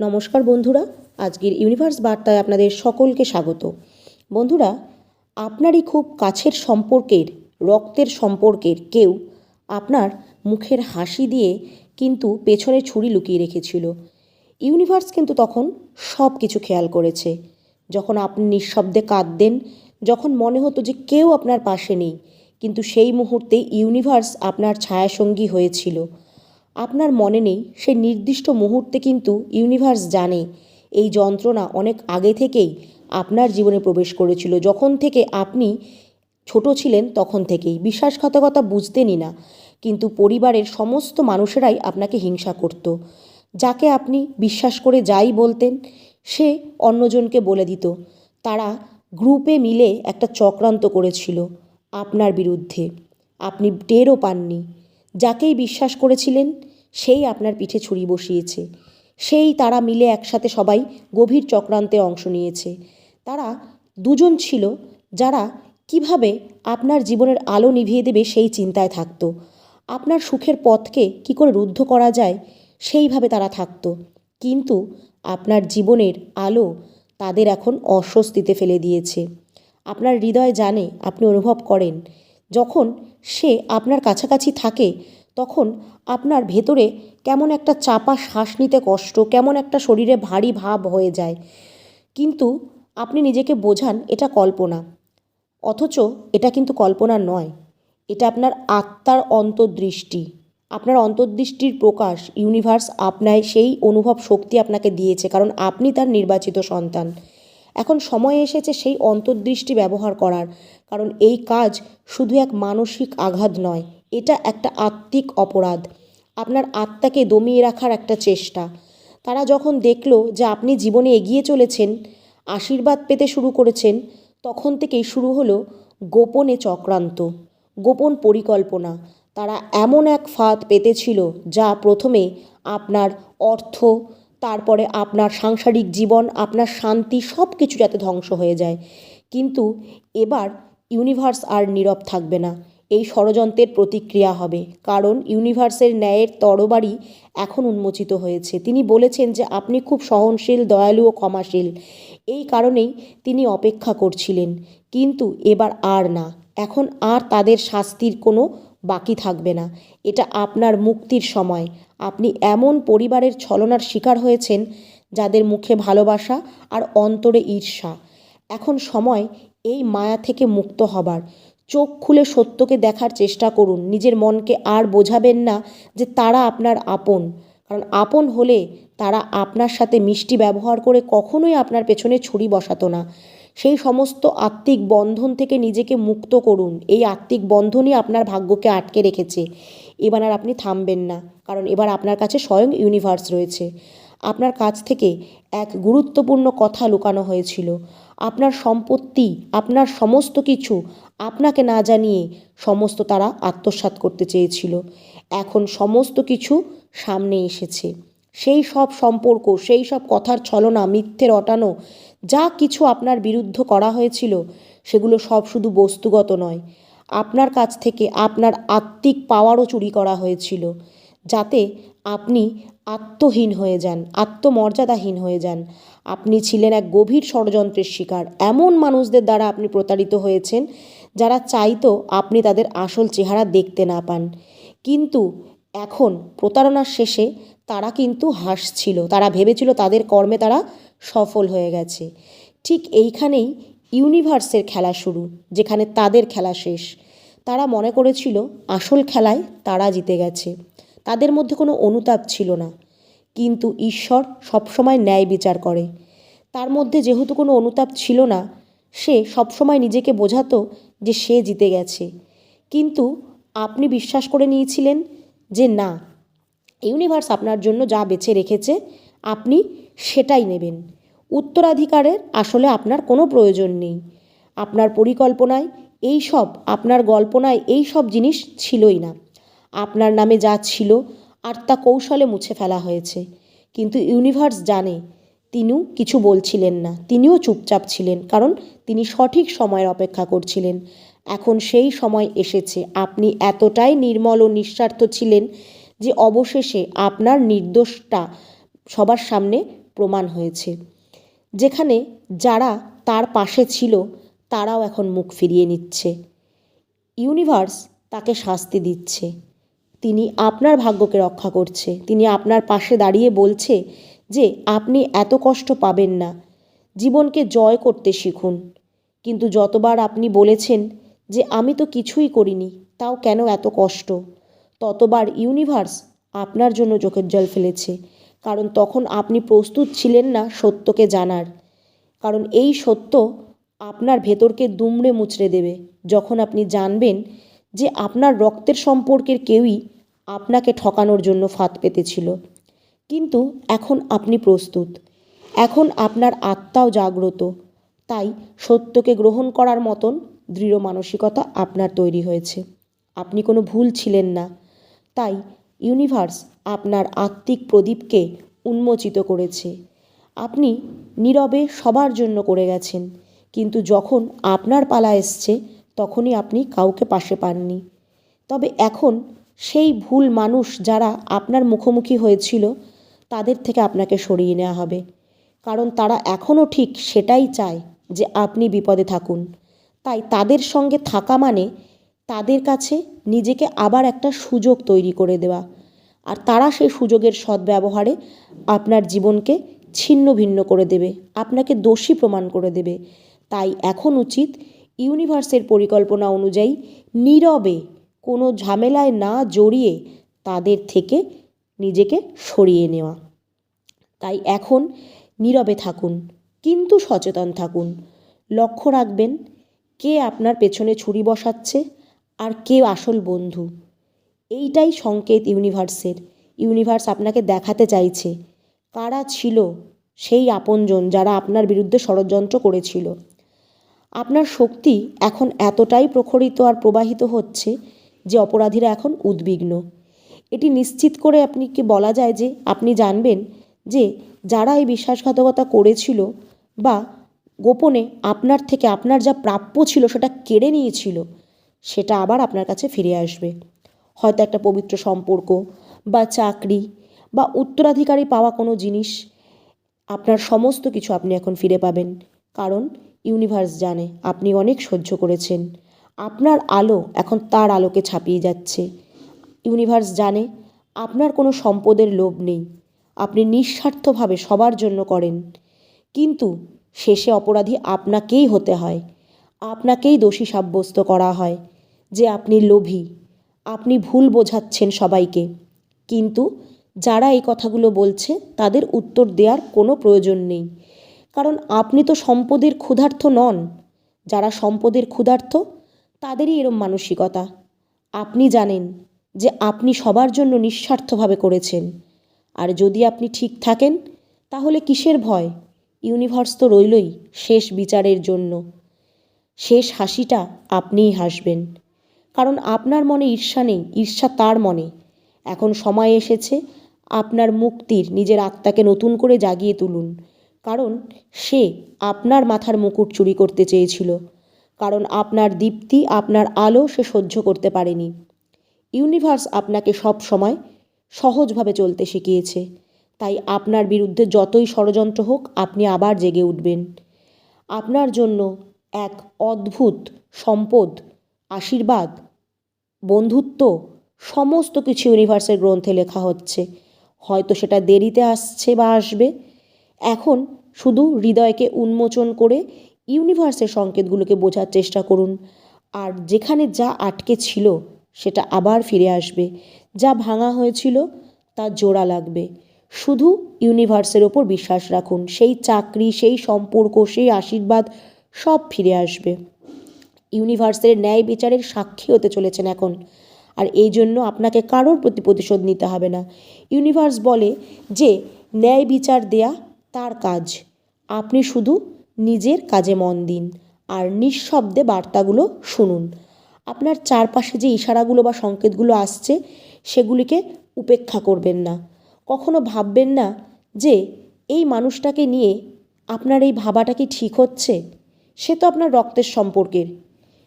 নমস্কার বন্ধুরা, আজকের ইউনিভার্স বার্তায় আপনাদের সকলকে স্বাগত। বন্ধুরা, আপনারই খুব কাছের সম্পর্কের, রক্তের সম্পর্কের কেউ আপনার মুখের হাসি দিয়ে কিন্তু পেছনে ছুরি লুকিয়ে রেখেছিল। ইউনিভার্স কিন্তু তখন সব কিছু খেয়াল করেছে। যখন আপনি নিঃশব্দে কাঁদতেন, যখন মনে হতো যে কেউ আপনার পাশে নেই, কিন্তু সেই মুহূর্তে ইউনিভার্স আপনার ছায়াসঙ্গী হয়েছিল। আপনার মনে নেই সেই নির্দিষ্ট মুহূর্তে কিন্তু ইউনিভার্স জানে। এই যন্ত্রণা অনেক আগে থেকেই আপনার জীবনে প্রবেশ করেছিল। যখন থেকে আপনি ছোট ছিলেন, তখন থেকেই। বিশ্বাসঘাতকতা বুঝতেনই না, কিন্তু পরিবারের সমস্ত মানুষেরাই আপনাকে হিংসা করত। যাকে আপনি বিশ্বাস করে যাই বলতেন, সে অন্যজনকে বলে দিত। তারা গ্রুপে মিলে একটা চক্রান্ত করেছিল আপনার বিরুদ্ধে। আপনি টেরও পাননি। যাকেই বিশ্বাস করেছিলেন, সেই আপনার পিঠে ছুরি বসিয়েছে। সেই তারা মিলে একসাথে সবাই গভীর চক্রান্তে অংশ নিয়েছে। তারা দুজন ছিল যারা কীভাবে আপনার জীবনের আলো নিভিয়ে দেবে সেই চিন্তায় থাকতো। আপনার সুখের পথকে কি করে রুদ্ধ করা যায়, সেইভাবে তারা থাকতো। কিন্তু আপনার জীবনের আলো তাদের এখন অস্বস্তিতে ফেলে দিয়েছে। আপনার হৃদয় জানে আপনি অনুভব করেন যখন সে আপনার কাছাকাছি থাকে, তখন আপনার ভেতরে কেমন একটা চাপা শ্বাস নিতে কষ্ট, কেমন একটা শরীরে ভারী ভাব হয়ে যায়। কিন্তু আপনি নিজেকে বোঝান, এটা কল্পনা। অথচ এটা কিন্তু কল্পনা নয়। এটা আপনার আত্মার অন্তর্দৃষ্টি। আপনার অন্তর্দৃষ্টির প্রকাশ ইউনিভার্স আপনায় সেই অনুভব শক্তি আপনাকে দিয়েছে, কারণ আপনি তার নির্বাচিত সন্তান। এখন সময় এসেছে সেই অন্তর্দৃষ্টি ব্যবহার করার। কারণ এই কাজ শুধু এক মানসিক আঘাত নয়, এটা একটা আত্মিক অপরাধ। আপনার আত্মাকে দমিয়ে রাখার একটা চেষ্টা। তারা যখন দেখল যে আপনি জীবনে এগিয়ে চলেছেন, আশীর্বাদ পেতে শুরু করেছেন, তখন থেকেই শুরু হলো গোপনে চক্রান্ত, গোপন পরিকল্পনা। তারা এমন এক ফাঁদ পেতেছিল যা প্রথমে আপনার অর্থ তারপরে আপনার সাংসারিক জীবন, আপনার শান্তি সব কিছু যাতে ধ্বংস হয়ে যায়। কিন্তু এবার ইউনিভার্স আর নীরব থাকবে না। এই ষড়যন্ত্রের প্রতিক্রিয়া হবে। কারণ ইউনিভার্সের ন্যায়ের তরবারি এখন উন্মোচিত হয়েছে। তিনি বলেছেন যে আপনি খুব সহনশীল, দয়ালু ও ক্ষমাশীল। এই কারণেই তিনি অপেক্ষা করছিলেন। কিন্তু এবার আর না। এখন আর তাদের শাস্তির কোনো বাকি থাকবে না। এটা আপনার মুক্তির সময়। আপনি এমন পরিবারের ছলনার শিকার হয়েছেন যাদের মুখে ভালোবাসা আর অন্তরে ঈর্ষা। এখন সময় এই মায়া থেকে মুক্ত হবার। চোখ খুলে সত্যকে দেখার চেষ্টা করুন। নিজের মনকে আর বোঝাবেন না যে তারা আপনার আপন। কারণ আপন হলে তারা আপনার সাথে মিষ্টি ব্যবহার করে কখনোই আপনার পেছনে ছুরি বসাতো না। সেই সমস্ত আত্মিক বন্ধন থেকে নিজেকে মুক্ত করুন। এই আত্মিক বন্ধনই আপনার ভাগ্যকে আটকে রেখেছে। এবার আর আপনি থামবেন না, কারণ এবার আপনার কাছে স্বয়ং ইউনিভার্স রয়েছে। আপনার কাছ থেকে এক গুরুত্বপূর্ণ কথা লুকানো হয়েছিল। আপনার সম্পত্তি, আপনার সমস্ত কিছু আপনাকে না জানিয়ে সমস্ত তারা আত্মসাৎ করতে চেয়েছিল। এখন সমস্ত কিছু সামনে এসেছে। সেই সব সম্পর্ক, সেই সব কথার ছলনা মিথ্যে রটানো যা কিছু আপনার বিরুদ্ধ করা হয়েছিল, সেগুলো সব শুধু বস্তুগত নয়। আপনার কাছ থেকে আপনার আত্মিক পাওয়ারও চুরি করা হয়েছিল, যাতে আপনি আত্মহীন হয়ে যান, আত্মমর্যাদাহীন হয়ে যান। আপনি ছিলেন এক গভীর ষড়যন্ত্রের শিকার। এমন মানুষদের দ্বারা আপনি প্রতারিত হয়েছেন, যারা চাইতো আপনি তাদের আসল চেহারা দেখতে না পান। কিন্তু এখন প্রতারণার শেষে তারা কিন্তু হাসছিল। তারা ভেবেছিল তাদের কর্মে তারা সফল হয়ে গেছে। ঠিক এইখানেই ইউনিভার্সের খেলা শুরু, যেখানে তাদের খেলা শেষ। তারা মনে করেছিল, আসল খেলায় তারা জিতে গেছে। তাদের মধ্যে কোনো অনুতাপ ছিল না। কিন্তু ঈশ্বর সবসময় ন্যায় বিচার করে। তার মধ্যে যেহেতু কোনো অনুতাপ ছিল না, সে সবসময় নিজেকে বোঝাতো যে সে জিতে গেছে। কিন্তু আপনি বিশ্বাস করে নিয়েছিলেন যে না, ইউনিভার্স আপনার জন্য যা বেছে রেখেছে, আপনি সেটাই নেবেন। উত্তরাধিকারের আসলে আপনার কোনো প্রয়োজন নেই। আপনার পরিকল্পনায় এই সব, আপনার গল্পনায় এই সব জিনিস ছিলই না। আপনার নামে যা ছিল আর তা কৌশলে মুছে ফেলা হয়েছে। কিন্তু ইউনিভার্স জানে, তিনিও কিছু বলছিলেন না, তিনিও চুপচাপ ছিলেন, কারণ তিনি সঠিক সময়ের অপেক্ষা করছিলেন। এখন সেই সময় এসেছে। আপনি এতটাই নির্মল ও নিঃস্বার্থ ছিলেন যে অবশেষে আপনার নির্দোষটা সবার সামনে প্রমাণ হয়েছে। যেখানে যারা তার পাশে ছিল, তারাও এখন মুখ ফিরিয়ে নিচ্ছে। ইউনিভার্স তাকে শাস্তি দিচ্ছে। তিনি আপনার ভাগ্যকে রক্ষা করছে। তিনি আপনার পাশে দাঁড়িয়ে বলছে যে, আপনি এত কষ্ট পাবেন না। জীবনকে জয় করতে শিখুন। কিন্তু যতবার আপনি বলেছেন যে আমি তো কিছুই করিনি, তাও কেন এত কষ্ট? ততবার ইউনিভার্স আপনার জন্য চোখের জল ফেলেছে, কারণ তখন আপনি প্রস্তুত ছিলেন না সত্যকে জানার। কারণ এই সত্য আপনার ভেতরকে দুমড়ে মুচড়ে দেবে, যখন আপনি জানবেন যে আপনার রক্তের সম্পর্কের কেউই আপনাকে ঠকানোর জন্য ফাঁদ পেতেছিল। কিন্তু এখন আপনি প্রস্তুত। এখন আপনার আত্মাও জাগ্রত। তাই সত্যকে গ্রহণ করার মতন দৃঢ় মানসিকতা আপনার তৈরি হয়েছে। আপনি কোনো ভুল ছিলেন না। তাই ইউনিভার্স আপনার আত্মিক প্রদীপকে উন্মোচিত করেছে। আপনি নীরবে সবার জন্য করে গেছেন, কিন্তু যখন আপনার পালা এসছে, তখনই আপনি কাউকে পাশে পাননি। তবে এখন সেই ভুল মানুষ যারা আপনার মুখোমুখি হয়েছিল, তাদের থেকে আপনাকে সরিয়ে নেওয়া হবে। কারণ তারা এখনও ঠিক সেটাই চায় যে আপনি বিপদে থাকুন। তাই তাদের সঙ্গে থাকা মানে তাদের কাছে নিজেকে আবার একটা সুযোগ তৈরি করে দেওয়া। আর তারা সেই সুযোগের সদ্ব্যবহারে আপনার জীবনকে ছিন্ন ভিন্ন করে দেবে, আপনাকে দোষী প্রমাণ করে দেবে। তাই এখন উচিত ইউনিভার্সের পরিকল্পনা অনুযায়ী নীরবে কোনো ঝামেলায় না জড়িয়ে তাদের থেকে নিজেকে সরিয়ে নেওয়া। তাই এখন নীরবে থাকুন, কিন্তু সচেতন থাকুন। লক্ষ্য রাখবেন কে আপনার পেছনে ছুরি বসাচ্ছে আর কে আসল বন্ধু? এইটাই সংকেত ইউনিভার্সের। ইউনিভার্স আপনাকে দেখাতে চাইছে। কারা ছিল সেই আপনজন যারা আপনার বিরুদ্ধে ষড়যন্ত্র করেছিল? আপনার শক্তি এখন এতটাই প্রখরিত আর প্রবাহিত হচ্ছে যে অপরাধীরা এখন উদ্বিগ্ন। এটি নিশ্চিত করে আপনি কি বলা যায় যে আপনি জানবেন যে যারা এই বিশ্বাসঘাতকতা করেছিল বা গোপনে আপনার থেকে আপনার যা প্রাপ্য ছিল সেটা কেড়ে নিয়েছিল, সেটা আবার আপনার কাছে ফিরে আসবে। হয়তো একটা পবিত্র সম্পর্ক বা চাকরি বা উত্তরাধিকারী পাওয়া কোনো জিনিস, আপনার সমস্ত কিছু আপনি এখন ফিরে পাবেন। কারণ ইউনিভার্স জানে আপনি অনেক সহ্য করেছেন। আপনার আলো এখন তার আলোকে ছাপিয়ে যাচ্ছে। ইউনিভার্স জানে আপনার কোনো সম্পদের লোভ নেই। আপনি নিঃস্বার্থভাবে সবার জন্য করেন। কিন্তু শেষে অপরাধী আপনাকেই হতে হয়। আপনাকেই দোষী সাব্যস্ত করা হয় যে আপনি লোভী। আপনি ভুল বোঝাচ্ছেন সবাইকে। কিন্তু যারা এই কথাগুলো বলছে, তাদের উত্তর দেওয়ার কোনো প্রয়োজন নেই। কারণ আপনি তো সম্পদের ক্ষুধার্থ নন। যারা সম্পদের ক্ষুধার্থ, তাদেরই এরম মানসিকতা। আপনি জানেন যে আপনি সবার জন্য নিঃস্বার্থভাবে করেছেন। আর যদি আপনি ঠিক থাকেন, তাহলে কিসের ভয়? ইউনিভার্স তো রইলই শেষ বিচারের জন্য। শেষ হাসিটা আপনিই হাসবেন। কারণ আপনার মনে ঈর্ষা নেই, ঈর্ষা তার মনে। এখন সময় এসেছে, আপনার মুক্তির, নিজের আত্মাকে নতুন করে জাগিয়ে তুলুন। কারণ সে আপনার মাথার মুকুট চুরি করতে চেয়েছিল। কারণ আপনার দীপ্তি, আপনার আলো সে সহ্য করতে পারেনি। ইউনিভার্স আপনাকে সব সময় সহজভাবে চলতে শিখিয়েছে। তাই আপনার বিরুদ্ধে যতই ষড়যন্ত্র হোক, আপনি আবার জেগে উঠবেন। আপনার জন্য এক অদ্ভুত সম্পদ, আশীর্বাদ, বন্ধুত্ব, সমস্ত কিছু ইউনিভার্সের গ্রন্থে লেখা হচ্ছে। হয়তো সেটা দেরিতে আসছে বা আসবে। এখন শুধু হৃদয়কে উন্মোচন করে ইউনিভার্সের সংকেতগুলোকে বোঝার চেষ্টা করুন। আর যেখানে যা আটকে ছিল, সেটা আবার ফিরে আসবে। যা ভাঙা হয়েছিল, তা জোড়া লাগবে। শুধু ইউনিভার্সের ওপর বিশ্বাস রাখুন, সেই চাকরি, সেই সম্পর্ক, সেই আশীর্বাদ সব ফিরে আসবে। ইউনিভার্সের ন্যায় বিচারের সাক্ষী হতে চলেছেন এখন। আর এই জন্য আপনাকে কারোর প্রতি প্রতিশোধ নিতে হবে না। ইউনিভার্স বলে যে, ন্যায় বিচার দেয়া তার কাজ। আপনি শুধু নিজের কাজে মন দিন আর নিঃশব্দে বার্তাগুলো শুনুন। আপনার চারপাশে যে ইশারাগুলো বা সংকেতগুলো আসছে, সেগুলিকে উপেক্ষা করবেন না। কখনো ভাববেন না যে এই মানুষটাকে নিয়ে আপনার এই ভাবাটা কি ঠিক হচ্ছে? সে তো আপনার রক্তের সম্পর্কের।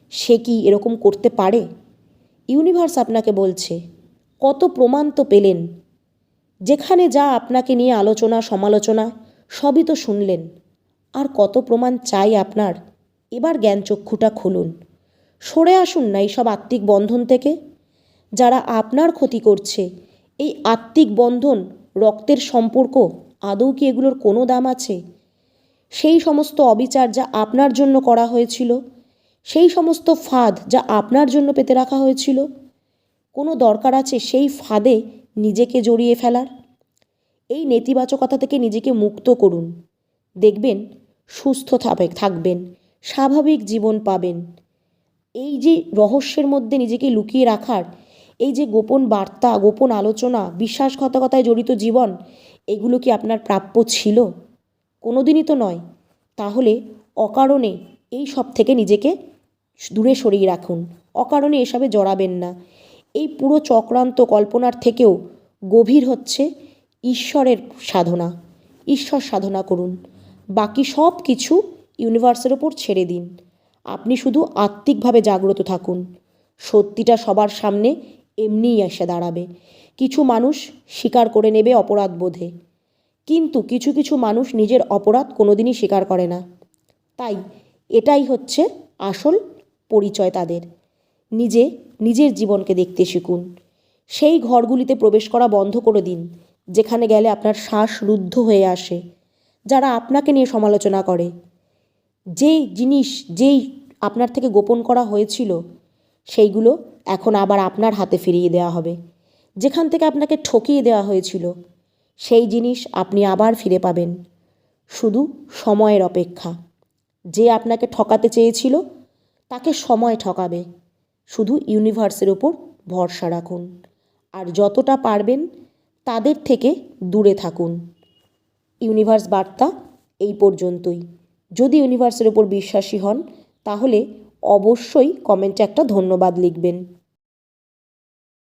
সে কি এরকম করতে পারে? ইউনিভার্স আপনাকে বলছে, কত প্রমাণ তো পেলেন। যেখানে যা আপনাকে নিয়ে আলোচনা, সমালোচনা, সবই তো শুনলেন। আর কত প্রমাণ চাই আপনার? এবার জ্ঞানচক্ষুটা খুলুন। সরে আসুন না এইসব আত্মিক বন্ধন থেকে। যারা আপনার ক্ষতি করছে এই আত্মিক বন্ধন রক্তের সম্পর্ক, আদৌ কি এগুলোর কোনো দাম আছে? সেই সমস্ত অবিচার যা আপনার জন্য করা হয়েছিল, সেই সমস্ত ফাঁদ যা আপনার জন্য পেতে রাখা হয়েছিল, কোনো দরকার আছে সেই ফাঁদে নিজেকে জড়িয়ে ফেলার? এই নেতিবাচকতা থেকে নিজেকে মুক্ত করুন। দেখবেন, সুস্থ থাকবেন, স্বাভাবিক জীবন পাবেন। এই যে রহস্যের মধ্যে নিজেকে লুকিয়ে রাখার এই যে গোপন বার্তা, গোপন আলোচনা, বিশ্বাসঘাতকতায় জড়িত জীবন, এগুলো কি আপনার প্রাপ্য ছিল? কোনোদিনই তো নয়। তাহলে অকারণে এই সব থেকে নিজেকে দূরে সরিয়ে রাখুন। অকারণে এসবে জড়াবেন না। এই পুরো চক্রান্ত কল্পনার থেকেও গভীর হচ্ছে ঈশ্বরের সাধনা। ঈশ্বর সাধনা করুন। বাকি সব কিছু ইউনিভার্সের ওপর ছেড়ে দিন। আপনি শুধু আত্মিকভাবে জাগ্রত থাকুন। সত্যিটা সবার সামনে এমনিই এসে দাঁড়াবে। কিছু মানুষ স্বীকার করে নেবে অপরাধ বোধে। কিন্তু কিছু কিছু মানুষ নিজের অপরাধ কোনোদিনই স্বীকার করে না। তাই এটাই হচ্ছে আসল পরিচয় তাদের। নিজে নিজের জীবনকে দেখতে শিখুন। সেই ঘরগুলিতে প্রবেশ করা বন্ধ করে দিন, যেখানে গেলে আপনার শ্বাস রুদ্ধ হয়ে আসে, যারা আপনাকে নিয়ে সমালোচনা করে। যেই জিনিস যেই আপনার থেকে গোপন করা হয়েছিল, সেইগুলো এখন আবার আপনার হাতে ফিরিয়ে দেওয়া হবে। যেখান থেকে আপনাকে ঠকিয়ে দেওয়া হয়েছিল, সেই জিনিস আপনি আবার ফিরে পাবেন। শুধু সময়ের অপেক্ষা। যে আপনাকে ঠকাতে চেয়েছিল, তাকে সময় ঠকাবে। শুধু ইউনিভার্সের ওপর ভরসা রাখুন। আর যতটা পারবেন, তাদের থেকে দূরে থাকুন। ইউনিভার্স বার্তা এই পর্যন্তই। যদি ইউনিভার্সের ওপর বিশ্বাসী হন, তাহলে অবশ্যই কমেন্টে একটা ধন্যবাদ লিখবেন।